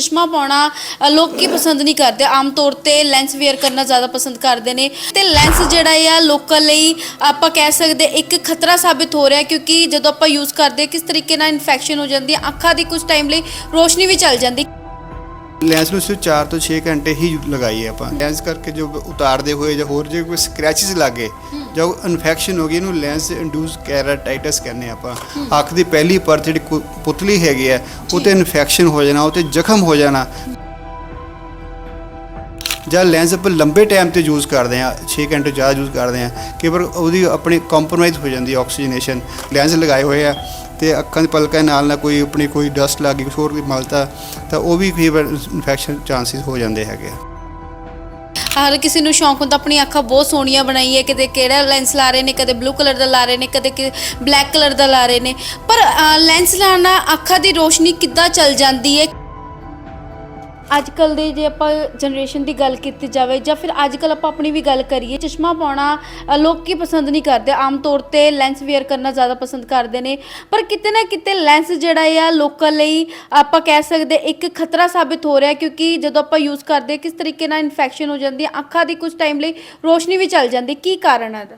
ਚਸ਼ਮਾ ਪਾਉਣਾ ਅ, ਲੋਕ ਪਸੰਦ ਨਹੀਂ ਕਰਦੇ? ਆਮ ਤੌਰ ਤੇ ਲੈਂਸ ਵੇਅਰ ਕਰਨਾ ਜ਼ਿਆਦਾ ਪਸੰਦ ਕਰਦੇ ਨੇ। ਤੇ ਲੈਂਸ ਜਿਹੜਾ ਆ ਲੋਕਾਂ ਲਈ ਆਪਾਂ ਕਹਿ ਸਕਦੇ ਇੱਕ ਖਤਰਾ ਸਾਬਿਤ ਹੋ ਰਿਹਾ ਕਿਉਂਕਿ ਜਦੋਂ ਆਪਾਂ ਯੂਜ਼ ਕਰਦੇ ਕਿਸ ਤਰੀਕੇ ਨਾਲ ਇਨਫੈਕਸ਼ਨ ਹੋ ਜਾਂਦੀ ਹੈ ਅੱਖਾਂ ਦੀ ਕੁਝ ਟਾਈਮ ਲਈ ਰੋਸ਼ਨੀ ਵੀ ਚਲ ਜਾਂਦੀ। ਲੈਂਸ ਨੂੰ ਸਿਰਫ 4 ਤੋਂ 6 ਘੰਟੇ ਹੀ ਲਗਾਈ ਹੈ ਆਪਾਂ। ਲੈਂਸ ਕਰਕੇ ਜੋ ਉਤਾਰਦੇ ਹੋਏ ਜਾਂ ਹੋਰ ਜੇ ਕੋਈ ਸਕ੍ਰੈਚਸ ਲੱਗੇ ਜਾਂ ਇਨਫੈਕਸ਼ਨ ਹੋ ਗਈ ਇਹਨੂੰ ਲੈਂਸ ਇੰਡਿਊਸ ਕੈਰਾਟਾਈਟਸ ਕਹਿੰਦੇ ਆਪਾਂ। ਅੱਖ ਦੀ ਪਹਿਲੀ ਪਰਤ ਜਿਹੜੀ ਕੁ- ਪੁਤਲੀ ਹੈਗੀ ਹੈ ਉਹ ਤੇ ਇਨਫੈਕਸ਼ਨ ਹੋ ਜਾਣਾ ਉਹ ਤੇ ਜ਼ਖਮ ਹੋ ਜਾਣਾ। ਜਾਂ ਲੈਂਸ ਆਪਾਂ ਲੰਬੇ ਟਾਈਮ ਤੇ ਯੂਜ਼ ਕਰਦੇ ਆ 6 ਘੰਟੇ ਜ਼ਿਆਦਾ ਯੂਜ਼ ਕਰਦੇ ਆ ਕਈ ਵਾਰ ਉਹਦੀ ਆਪਣੀ ਕੰਪਰੋਮਾਈਜ਼ ਹੋ ਜਾਂਦੀ ਹੈ ਆਕਸੀਜਨੇਸ਼ਨ ਲੈਂਸ ਲਗਾਏ ਹੋਏ ਆ ਤੇ ਅੱਖਾਂ ਦੀ ਪਲਕਾਂ ਨਾਲ ਨਾ ਕੋਈ ਆਪਣੀ ਕੋਈ ਡਸਟ ਲੱਗ ਗਈ, ਕੁਛ ਹੋਰ ਕੋਈ ਮਲਤਾ, ਤਾਂ ਉਹ ਵੀ ਕਈ ਵਾਰ ਇਨਫੈਕਸ਼ਨ ਚਾਂਸਸ ਹੋ ਜਾਂਦੇ ਹੈਗੇ ਆ। ਹਰ ਕਿਸੇ ਨੂੰ ਸ਼ੌਂਕ ਹੁੰਦਾ ਆਪਣੀ ਅੱਖਾਂ ਬਹੁਤ ਸੋਹਣੀਆਂ ਬਣਾਈਏ ਕਿਤੇ ਕਿਹੜਾ ਲੈਂਸ ਲਾ ਰਹੇ ਨੇ, ਕਦੇ ਬਲੂ ਕਲਰ ਦਾ ਲਾ ਰਹੇ ਨੇ, ਕਦੇ ਬਲੈਕ ਕਲਰ ਦਾ ਲਾ ਰਹੇ ਨੇ। ਪਰ ਲੈਂਸ ਲਾਉਣ ਨਾਲ ਅੱਖਾਂ ਦੀ ਰੋਸ਼ਨੀ ਕਿੱਦਾਂ ਚੱਲ ਜਾਂਦੀ ਹੈ? ਅੱਜ ਕੱਲ ਦੇ ਜੇ ਆਪਾਂ ਜਨਰੇਸ਼ਨ ਦੀ ਗੱਲ ਕੀਤੀ ਜਾਵੇ ਜਾਂ ਫਿਰ ਅੱਜ ਕੱਲ ਆਪਾਂ ਆਪਣੀ ਵੀ ਗੱਲ ਕਰੀਏ ਚਸ਼ਮਾ ਪਾਉਣਾ ਅ, ਲੋਕ ਪਸੰਦ ਨਹੀਂ ਕਰਦੇ। ਆਮ ਤੌਰ ਤੇ ਲੈਂਸ ਵੇਅਰ ਕਰਨਾ ਜ਼ਿਆਦਾ ਪਸੰਦ ਕਰਦੇ ਨੇ। ਪਰ ਕਿਤੇ ਨਾ ਕਿਤੇ ਲੈਂਸ ਜਿਹੜਾ ਆ ਲੋਕਾਂ ਲਈ ਆਪਾਂ ਕਹਿ ਸਕਦੇ ਇੱਕ ਖਤਰਾ ਸਾਬਿਤ ਹੋ ਰਿਹਾ ਕਿਉਂਕਿ ਜਦੋਂ ਆਪਾਂ ਯੂਜ਼ ਕਰਦੇ ਕਿਸ ਤਰੀਕੇ ਨਾਲ ਇਨਫੈਕਸ਼ਨ ਹੋ ਜਾਂਦੀ ਹੈ ਅੱਖਾਂ ਦੀ ਕੁਝ ਟਾਈਮ ਲਈ ਰੋਸ਼ਨੀ ਵੀ ਚਲ ਜਾਂਦੀ ਕੀ ਕਾਰਨ ਹੈ ਇਹਦਾ?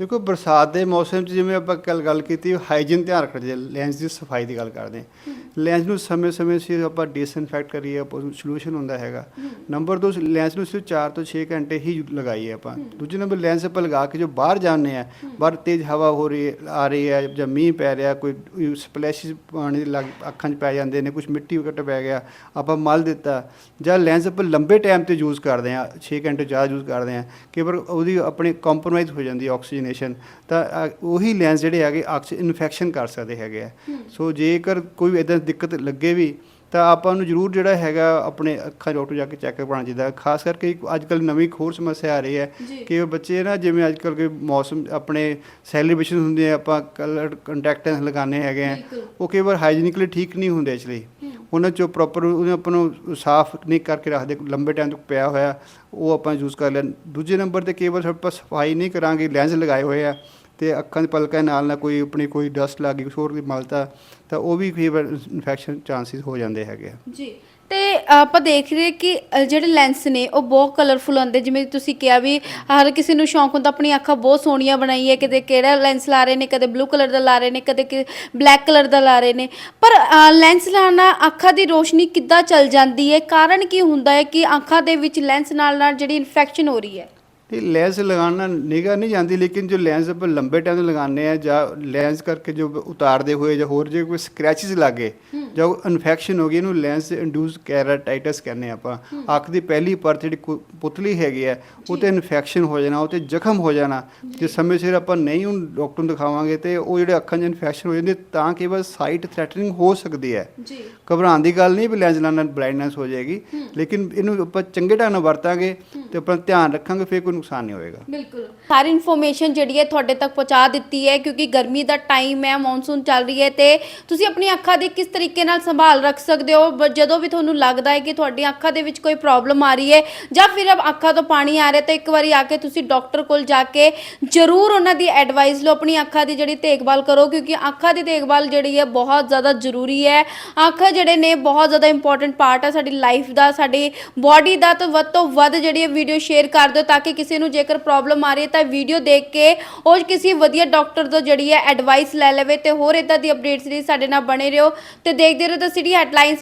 ਦੇਖੋ ਬਰਸਾਤ ਦੇ ਮੌਸਮ 'ਚ ਜਿਵੇਂ ਆਪਾਂ ਕੱਲ ਗੱਲ ਕੀਤੀ ਹਾਈਜੀਨ ਧਿਆਨ ਰੱਖਣਾ ਚਾਹੀਦਾ ਲੈਂਸ ਦੀ ਸਫ਼ਾਈ ਦੀ ਗੱਲ ਕਰਦੇ ਹਾਂ। ਲੈਂਸ ਨੂੰ ਸਮੇਂ-ਸਮੇਂ ਸਿਰ ਆਪਾਂ ਡਿਸਇਨਫੈਕਟ ਕਰੀਏ ਸੋਲੂਸ਼ਨ ਹੁੰਦਾ ਹੈਗਾ। ਨੰਬਰ 2 ਲੈਂਸ ਨੂੰ ਸਿਰਫ 4 ਤੋਂ 6 ਘੰਟੇ ਹੀ ਲਗਾਈ ਹੈ ਆਪਾਂ। ਦੂਜੇ ਨੰਬਰ ਲੈਂਸ ਆਪਾਂ ਲਗਾ ਕੇ ਜੋ ਬਾਹਰ ਜਾਂਦੇ ਆ ਬਾਹਰ ਤੇਜ਼ ਹਵਾ ਹੋ ਰਹੀ ਆ ਰਹੀ ਹੈ ਜਾਂ ਮੀਂਹ ਪੈ ਰਿਹਾ ਕੋਈ ਸਪਲੈਸ਼ਸ ਪਾਣੀ ਲੱਗ ਅੱਖਾਂ 'ਚ ਪੈ ਜਾਂਦੇ ਨੇ ਕੁਝ ਮਿੱਟੀ ਵਗਟ ਪੈ ਗਿਆ ਆਪਾਂ ਮਲ ਦਿੱਤਾ। ਜਾਂ ਲੈਂਸ ਆਪਾਂ ਲੰਬੇ ਟਾਈਮ ਤੇ ਯੂਜ਼ ਕਰਦੇ ਆ 6 ਘੰਟੇ ਜ਼ਿਆਦਾ ਯੂਜ਼ ਕਰਦੇ ਆ ਕਈ ਵਾਰ ਉਹਦੀ ਆਪਣੀ ਕੰਪਰੋਮਾਈਜ਼ ਹੋ ਜਾਂਦੀ ਹੈ ਆਕਸੀਜਨੇਸ਼ਨ ਤਾਂ ਉਹੀ ਲੈਂਸ ਜਿਹੜੇ ਹੈਗੇ ਅੱਖ 'ਚ ਇਨਫੈਕਸ਼ਨ ਕਰ ਸਕਦੇ ਹੈਗੇ ਆ। ਸੋ ਜੇਕਰ ਕੋਈ ਇਦਾਂ ਦਿੱਕਤ ਲੱਗੇ ਵੀ ਤਾਂ ਆਪਾਂ ਨੂੰ ਜ਼ਰੂਰ ਜਿਹੜਾ ਹੈਗਾ ਆਪਣੇ ਅੱਖਾਂ ਡਾਕਟਰ ਜਾ ਕੇ ਚੈੱਕ ਕਰਾਉਣਾ ਚਾਹੀਦਾ। ਖਾਸ ਕਰਕੇ ਅੱਜ ਕੱਲ ਨਵੀਂ ਹੋਰ ਸਮੱਸਿਆ ਆ ਰਹੀ ਹੈ ਕਿ ਉਹ ਬੱਚੇ ਨਾ ਜਿਵੇਂ ਅੱਜ ਕੱਲ ਕੇ ਮੌਸਮ ਆਪਣੇ ਸੈਲੀਬ੍ਰੇਸ਼ਨ ਹੁੰਦੇ ਆ ਆਪਾਂ ਕਲਰ ਕੰਟੈਕਟੈਂਸ ਲਗਾਉਂਦੇ ਹੈਗੇ ਆ। ਉਹ ਕਈ ਵਾਰ ਹਾਈਜੀਨਿਕਲੀ ਠੀਕ ਨਹੀਂ ਹੁੰਦੇ ਇਸ ਲਈ। ਉਹਨਾਂ ਚੋਂ ਪ੍ਰੋਪਰ ਉਹਨੂੰ ਆਪਾਂ ਨੂੰ ਸਾਫ਼ ਨਹੀਂ ਕਰਕੇ ਰੱਖਦੇ, ਲੰਬੇ ਟਾਈਮ ਤੱਕ ਪਿਆ ਹੋਇਆ, ਉਹ ਆਪਾਂ ਯੂਜ਼ ਕਰ ਲੈਣ ਦੂਜੇ ਨੰਬਰ ਤੇ ਕਈ ਵਾਰ ਆਪਾਂ ਸਫ਼ਾਈ ਨਹੀਂ ਕਰਾਂਗੇ ਲੈਂਸ ਲਗਾਏ ਹੋਏ ਆ। ਤੇ ਅੱਖਾਂ ਦੇ ਪਲਕਾਂ ਨਾਲ ਨਾ ਕੋਈ ਆਪਣੀ ਕੋਈ ਡਸਟ ਲੱਗ ਗਈ ਕੁਛ ਹੋਰ ਵੀ ਮਲਤਾ ਤਾਂ ਉਹ ਵੀ ਕਈ ਇਨਫੈਕਸ਼ਨ ਚਾਂਸਸ ਹੋ ਜਾਂਦੇ ਹੈਗੇ ਆ। ਜੀ ਤੇ ਆਪਾਂ ਦੇਖ ਰਹੇ ਕਿ ਅ, ਜਿਹੜੇ ਲੈਂਸ ਨੇ ਉਹ ਬਹੁਤ ਕਲਰਫੁਲ ਹੁੰਦੇ ਜਿਵੇਂ ਤੁਸੀਂ ਕਿਹਾ ਵੀ ਹਰ ਕਿਸੇ ਨੂੰ ਸ਼ੌਂਕ ਹੁੰਦਾ ਆਪਣੀ ਅੱਖਾਂ ਬਹੁਤ ਸੋਹਣੀਆਂ ਬਣਾਈ ਹੈ ਕਿਤੇ ਕਿਹੜਾ ਲੈਂਸ ਲਾ ਰਹੇ ਨੇ ਕਦੇ ਬਲੂ ਕਲਰ ਦਾ ਲਾ ਰਹੇ ਨੇ ਕਦੇ ਕਿ ਬਲੈਕ ਕਲਰ ਦਾ ਲਾ ਰਹੇ ਨੇ। ਪਰ ਲੈਂਸ ਲਾਉਣ ਨਾਲ ਅੱਖਾਂ ਦੀ ਰੋਸ਼ਨੀ ਕਿੱਦਾਂ ਚਲ ਜਾਂਦੀ ਹੈ? ਕਾਰਨ ਕੀ ਹੁੰਦਾ ਹੈ ਕਿ ਅੱਖਾਂ ਦੇ ਵਿੱਚ ਲੈਂਸ ਨਾਲ ਨਾਲ ਜਿਹੜੀ ਇਨਫੈਕਸ਼ਨ ਹੋ ਰਹੀ ਹੈ? ਇਹ ਲੈਂਸ ਲਗਾਉਣ ਨਿਗਾਹ ਨਹੀਂ ਜਾਂਦੀ ਲੇਕਿਨ ਜੋ ਲੈਂਸ ਆਪਾਂ ਲੰਬੇ ਟਾਈਮ ਤੇ ਲਗਾਉਂਦੇ ਆ ਜਾਂ ਲੈਂਸ ਕਰਕੇ ਜੋ ਉਤਾਰਦੇ ਹੋਏ ਜਾਂ ਹੋਰ ਜੇ ਕੋਈ ਸਕ੍ਰੈਚਸ ਲੱਗੇ ਜਾਂ ਇਨਫੈਕਸ਼ਨ ਹੋ ਗਈ ਇਹਨੂੰ ਲੈਂਸ ਇੰਡਿਊਸ ਕੈਰਾਟਾਈਟਸ ਕਹਿੰਦੇ ਆ ਆਪਾਂ। ਅੱਖ ਦੀ ਪਹਿਲੀ ਪਰਤ ਜਿਹੜੀ ਪੁਤਲੀ ਹੈਗੀ ਹੈ ਉਹ ਤੇ ਇਨਫੈਕਸ਼ਨ ਹੋ ਜਾਣਾ ਉਹ ਤੇ ਜ਼ਖਮ ਹੋ ਜਾਣਾ। ਜੇ। ਸਮੇਂ ਸਿਰ ਆਪਾਂ ਨਹੀਂ ਹੁਣ ਡਾਕਟਰ ਨੂੰ ਦਿਖਾਵਾਂਗੇ ਤੇ ਉਹ ਜਿਹੜੇ ਅੱਖਾਂ 'ਚ ਇਨਫੈਕਸ਼ਨ ਹੋ ਜਾਂਦੀ ਤਾਂ ਕਿ ਬਸ ਸਾਈਟ ਥ੍ਰੈਟਨਿੰਗ ਹੋ ਸਕਦੀ ਹੈ। ਜੀ। ਘਬਰਾਉਣ ਦੀ ਗੱਲ ਨਹੀਂ ਵੀ ਲੈਂਸ ਨਾਲ ਬਲਾਈਂਡਨੈਸ ਹੋ ਜਾਏਗੀ ਲੇਕਿਨ ਇਹਨੂੰ ਆਪਾਂ ਚੰਗੇ ਢੰਗ ਨਾਲ ਵਰਤਾਂਗੇ ਤੇ ਆਪਾਂ ਧਿਆਨ ਰੱਖਾਂਗੇ, ਫਿਰ ਕੋਈ ਨੁਕਸਾਨ ਨਹੀਂ ਹੋਏਗਾ। ਬਿਲਕੁਲ। ਸਾਰੀ ਇਨਫੋਰਮੇਸ਼ਨ ਜਿਹੜੀ ਹੈ ਤੁਹਾਡੇ ਤੱਕ ਪਹੁੰਚਾ ਦਿੱਤੀ ਹੈ, ਕਿਉਂਕਿ ਗਰਮੀ ਦਾ ਟਾਈਮ ਹੈ ਮੌਨਸੂਨ ਚੱਲ ਰਹੀ ਹੈ ਤੇ ਤੁਸੀਂ ਆਪਣੀ ਅੱਖਾਂ ਦੀ ਕਿਸ ਤਰੀਕੇ ਨਾਲ ਸੰਭਾਲ ਰੱਖ ਸਕਦੇ ਹੋ? ਬ- ਜਦੋਂ ਵੀ ਤੁਹਾਨੂੰ ਲੱਗਦਾ ਹੈ ਕਿ ਤੁਹਾਡੀ ਅੱਖਾਂ ਦੇ ਵਿੱਚ ਕੋਈ ਪ੍ਰੋਬਲਮ ਆ ਰਹੀ ਹੈ ਜਾਂ ਫਿਰ ਅੱਖਾਂ ਤੋਂ ਪਾਣੀ ਆ ਰਿਹਾ ਤਾਂ ਇੱਕ ਵਾਰੀ ਆ ਕੇ ਤੁਸੀਂ ਡਾਕਟਰ ਕੋਲ ਜਾ ਕੇ ਜ਼ਰੂਰ ਉਹਨਾਂ ਦੀ ਐਡਵਾਈਸ ਲਓ, ਆਪਣੀ ਅੱਖਾਂ ਦੀ ਜਿਹੜੀ ਦੇਖਭਾਲ ਕਰੋ, ਕਿਉਂਕਿ ਅੱਖਾਂ ਦੀ ਦੇਖਭਾਲ ਜਿਹੜੀ ਹੈ ਬਹੁਤ ਜ਼ਿਆਦਾ ਜ਼ਰੂਰੀ ਹੈ। ਅੱਖ ਜਿਹੜੇ ਨੇ ਬਹੁਤ ਜ਼ਿਆਦਾ ਇੰਪੋਰਟੈਂਟ ਪਾਰਟ ਹੈ ਸਾਡੀ ਲਾਈਫ ਦਾ, ਸਾਡੀ ਬਾਡੀ ਦਾ ਤਾਂ ਵੱਧ ਤੋਂ ਵੱਧ ਜਿਹੜੀ ਹੈ ਵੀਡੀਓ ਸ਼ੇਅਰ ਕਰ ਦਿਓ ਤਾਂ ਕਿ ਕਿਸੇ ਨੂੰ ਜੇਕਰ ਪ੍ਰੋਬਲਮ ਆ ਰਹੀ ਹੈ ਤਾਂ ਵੀਡੀਓ ਦੇਖ ਕੇ ਉਹ ਕਿਸੇ ਵਧੀਆ ਡਾਕਟਰ ਤੋਂ ਜਿਹੜੀ ਹੈ ਐਡਵਾਈਸ ਲੈ ਲਵੇ ਤੇ ਹੋਰ ਇਦਾਂ ਦੀ ਅਪਡੇਟਸ ਲਈ ਸਾਡੇ ਨਾਲ ਬਣੇ ਰਹੋ ਤੇ ਦੇਖਦੇ ਰਹੋ ਤਾਂ ਸਿਟੀ ਹੈਡਲਾਈਨਸ